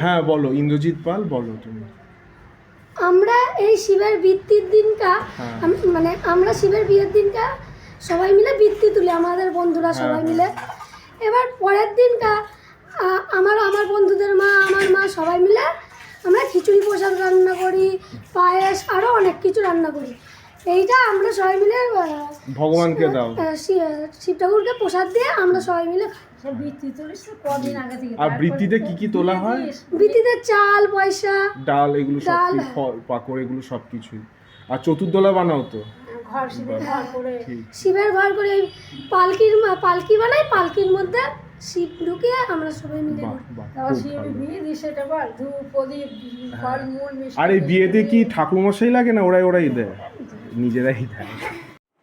হ্যাঁ বলো ইন্দ্রজিৎ পাল বলো তুমি আমরা এই শিবের বৃত্তির দিনকা হ্যাঁ। মানে আমরা শিবের বিয়ের দিনটা সবাই মিলে বৃত্তি তুলি আমাদের বন্ধুরা সবাই হ্যাঁ। মিলে এবার পরের দিনটা আমার আমার বন্ধুদের মা আমার মা সবাই মিলে আমরা খিচুড়ি প্রসাদ রান্না করি পায়েস আরও অনেক কিছু রান্না করি এইটা আমরা সবাই মিলে ভগবানকে দাও। শিব ঠাকুরকে প্রসাদ দিয়ে আমরা সবাই মিলে আর বৃত্তিতে কি কি তোলা হয়? বৃত্তিতে চাল পয়সা ডাল এগুলো সব হ্যাঁ। ফল পাকড় এগুলো সব কিছুই। আর চতুর্দলা বানাও তো। শিবের ঘর করে এই পালকির মা- পালকি বানাই পালকির মধ্যে শিব ঢুকিয়ে আমরা সবাই মিলে মিষ্টি আর এই বিয়েতে কি ঠাকুরমশাই লাগে না? ওরাই ওরাই দেয়। নিজেরাই দেয়।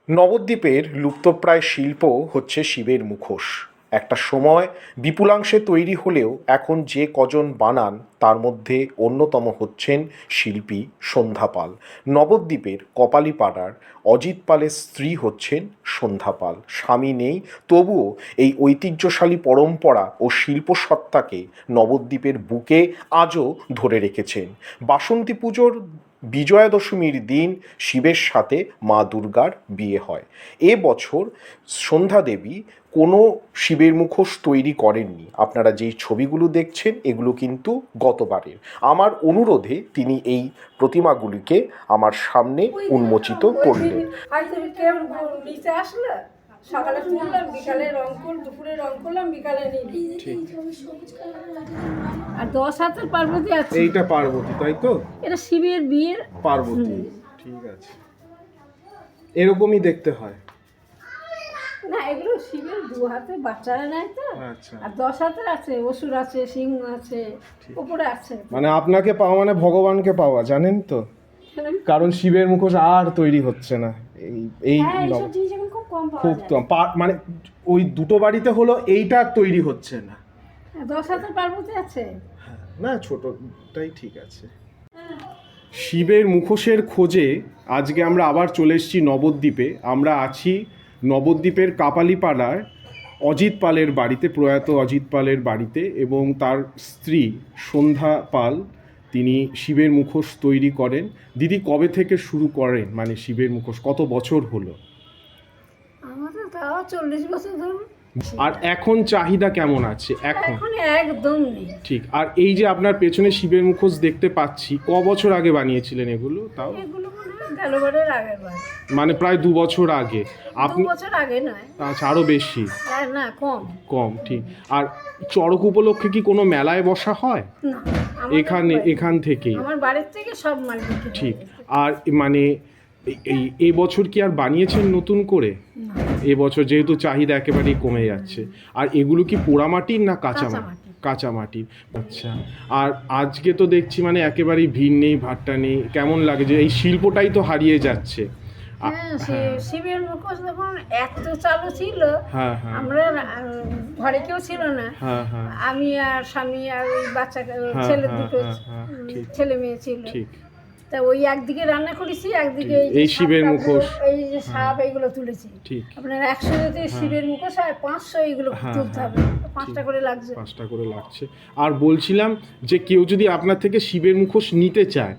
নবদ্বীপের লুপ্তপ্রায় শিল্প হচ্ছে শিবের মুখোশ। একটা সময় বিপুলাংশে তৈরি হলেও এখন যে কজন বানান, তার মধ্যে অন্যতম হচ্ছেন শিল্পী সন্ধ্যা পাল নবদ্বীপের কপালীপাড়ার অজিত পালের স্ত্রী হচ্ছেন সন্ধ্যা পাল স্বামী নেই, তবুও এই ঐতিহ্যশালী পরম্পরা ও শিল্পসত্তাকে নবদ্বীপের বুকে আজও ধরে রেখেছেন। বাসন্তী পুজোর বিজয়া দশমীর দিন শিবের সাথে মা দুর্গার বিয়ে হয়। এ বছর সন্ধ্যা দেবী কোনো শিবের মুখোশ তৈরি করেননি। আপনারা যেই ছবিগুলো দেখছেন এগুলো কিন্তু গতবারের। আমার অনুরোধে তিনি এই প্রতিমাগুলিকে আমার সামনে উন্মোচিত করলেন। সকালে তুললাম বিকালে রং করলাম দুপুরে রং করলাম বিকালে নিলি আর দশ হাতের পার্বতী আছে। এইটা পার্বতী তাই তো? এটা শিবের বিয়ের পার্বতী ঠিক আছে। এরকমই দেখতে হয়। না এগুলো শিবের দু হাতে বাচ্চারা নেয় তো। আচ্ছা। আর দশ হাতের আছে অসুর আছে সিংহ আছে উপরে আছে। মানে আপনাকে পাওয়া মানে ভগবানকে পাওয়া জানেন তো? কারণ শিবের মুখোশ আর তৈরি হচ্ছে না এই এই এখন খুব কম। মানে ওই দুটো বাড়িতে হলো এইটা তৈরি হচ্ছে না। দশ হাতের পার্বতী আছে। না ছোটটাই ঠিক আছে। শিবের মুখোশের খোঁজে আজকে আমরা আবার চলে এসেছি নবদ্বীপে। আমরা আছি নবদ্বীপের কাপালিপাড়ায় অজিত পালের বাড়িতে প্রয়াত অজিত পালের বাড়িতে এবং তার স্ত্রী সন্ধ্যা পাল তিনি শিবের মুখোশ তৈরি করেন। দিদি কবে থেকে শুরু করেন? মানে শিবের মুখোশ কত বছর হলো? আমাদের তাও চল্লিশ বছর ধরুন। আর এখন চাহিদা কেমন আছে? এখন? এখন একদম নেই। ঠিক আর এই যে আপনার পেছনে শিবের মুখোশ দেখতে পাচ্ছি ক বছর আগে বানিয়েছিলেন এগুলো? তাও? এগুলো গেলবারের আগের বার। মানে প্রায় দু বছর আগে। দু আপনি বছর আগে নয়। আচ্ছা আরও বেশি। আর না কম। কম ঠিক। আর চড়ক উপলক্ষে কি কোনো মেলায় বসা হয়? না আমাদের এখানে এখান থেকেই। আমার বাড়ির থেকে সব মাল বিক্রি ঠিক আর মানে এই- এই এই বছর কি আর বানিয়েছেন নতুন করে? এবছর যেহেতু চাহিদা একেবারেই কমে যাচ্ছে। আর এগুলো কি পোড়ামাটির না কাঁচা। কাঁচা মাটির? আচ্ছা। আর আজকে তো দেখছি মানে একেবারেই ভিড় নেই ভাট্টা নেই। কেমন লাগে যে এই শিল্পটাই তো হারিয়ে যাচ্ছে। আ- হ্যাঁ শিবের মুখোশ যখন এত চালু ছিল। হ্যাঁ হ্যাঁ। আমরা ঘরে কেউ ছিল না। হ্যাঁ হ্যাঁ। আমি আর স্বামী আর ওই বাচ্চা হ্যাঁ, ছেলে হ্যাঁ, দুটো হ্যাঁ, হ্যাঁ। ছেলে মেয়ে ছিল। ঠিক। তা ওই একদিকে রান্না করেছি একদিকে এই শিবের মুখোশ। এই যে সাপ এইগুলো তুলেছি। ঠিক। আপনার একশো যদি শিবের মুখোশ হয় পাঁচশো এইগুলো হ্যাঁ, তুলতে হ্যাঁ, হবে। পাঁচটা করে লাগছে। পাঁচটা করে লাগছে। আর বলছিলাম যে কেউ যদি আপনার থেকে শিবের মুখোশ নিতে চায়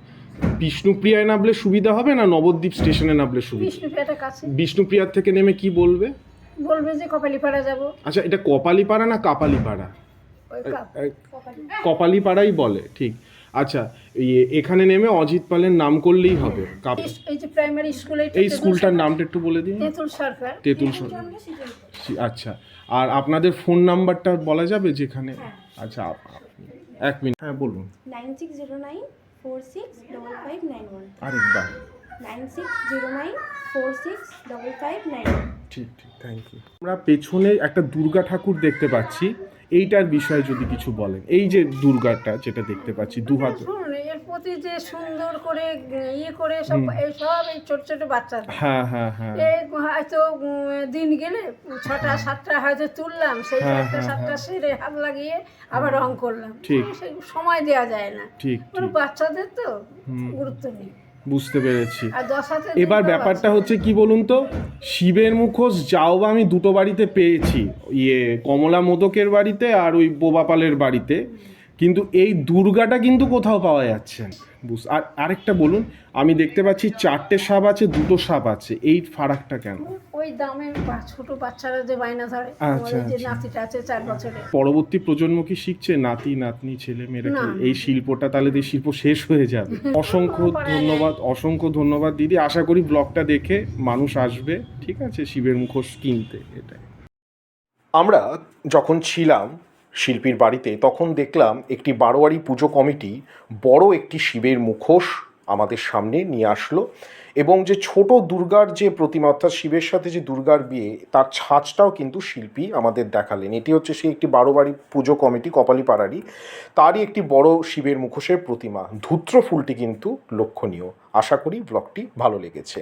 বিষ্ণুপ্রিয়ায় নামলে সুবিধা হবে না নবদ্বীপ স্টেশনে নামলে সুবিধা? বিষ্ণুপ্রিয়াটা কাছে। বিষ্ণুপ্রিয়ার থেকে নেমে কি বলবে? বলবে যে কপালিপাড়া যাব। আচ্ছা এটা কপালিপাড়া না কাপালিপাড়া? কপালিপাড়াই বলে ঠিক। আচ্ছা ইয়ে এখানে নেমে অজিত পালের নাম করলেই হবে। কাপ- এই- যে প্রাইমারি স্কুলে এই স্কুলটার নামটা একটু বলে দিন। তেঁতুল সরকার। তেঁতুল সর- আচ্ছা আর আপনাদের ফোন নাম্বারটা বলা যাবে যেখানে? আচ্ছা আপ- আপ- এক মিনিট। হ্যাঁ বলুন। Nine six zero nine four six double five nine one. আরেকবার nine six zero nine four six double five nine one. ঠিক ঠিক থ্যাংক ইউ আমরা পেছনে একটা দুর্গা ঠাকুর দেখতে পাচ্ছি। এইটার বিষয়ে যদি কিছু বলেন। এই যে দুর্গাটা যেটা দেখতে পাচ্ছি দু হাত এর প্রতি যে সুন্দর করে ইয়ে করে সব এই সব এই ছোট ছোট বাচ্চাদের। হ্যাঁ হ্যাঁ হ্যাঁ। এই হয়তো দিন গেলে ছটা সাতটা হয়তো তুললাম। সেই হ্যাঁ, একটা হ্যাঁ, সাতটা সেরে হাত লাগিয়ে আবার রং করলাম। ঠিক। সময় দেওয়া যায় না। ঠিক বাচ্চাদের তো গুরুত্ব নেই। বুঝতে পেরেছি। এবার ব্যাপারটা হচ্ছে কি বলুন তো? শিবের মুখোশ যাও বা আমি দুটো বাড়িতে পেয়েছি। ইয়ে কমলা মোদকের বাড়িতে আর ওই বোবাপালের বাড়িতে। কিন্তু এই দুর্গাটা কিন্তু কোথাও পাওয়া যাচ্ছে বুঝ আর আরেকটা বলুন আমি দেখতে পাচ্ছি চারটে সাপ আছে দুটো সাপ আছে। এই ফারাকটা কেন? ওই দামে ছোট বাচ্চারা যে বায়না ধরে আচ্ছা, যে আচ্ছা। নাতিটা আছে চার বছরের। পরবর্তী প্রজন্ম কি শিখছে? নাতি নাতনি ছেলে মেয়েরা এই শিল্পটা তাহলে এই শিল্প শেষ হয়ে যাবে? অসংখ্য ধন্যবাদ অসংখ্য ধন্যবাদ দিদি। আশা করি ব্লগটা দেখে মানুষ আসবে ঠিক আছে? শিবের মুখোশ কিনতে এটাই। আমরা যখন ছিলাম শিল্পীর বাড়িতে, তখন দেখলাম একটি বারোয়ারি পুজো কমিটি বড় একটি শিবের মুখোশ আমাদের সামনে নিয়ে আসলো এবং যে ছোট দুর্গার যে প্রতিমা, অর্থাৎ শিবের সাথে যে দুর্গার বিয়ে, তার ছাঁচটাও কিন্তু শিল্পী আমাদের দেখালেন। এটি হচ্ছে সেই একটি বারোবাড়ি পুজো কমিটি কপালিপাড়ারই, তারই একটি বড় শিবের মুখোশের প্রতিমা। ধূত্র ফুলটি কিন্তু লক্ষণীয়। আশা করি ব্লগটি ভালো লেগেছে।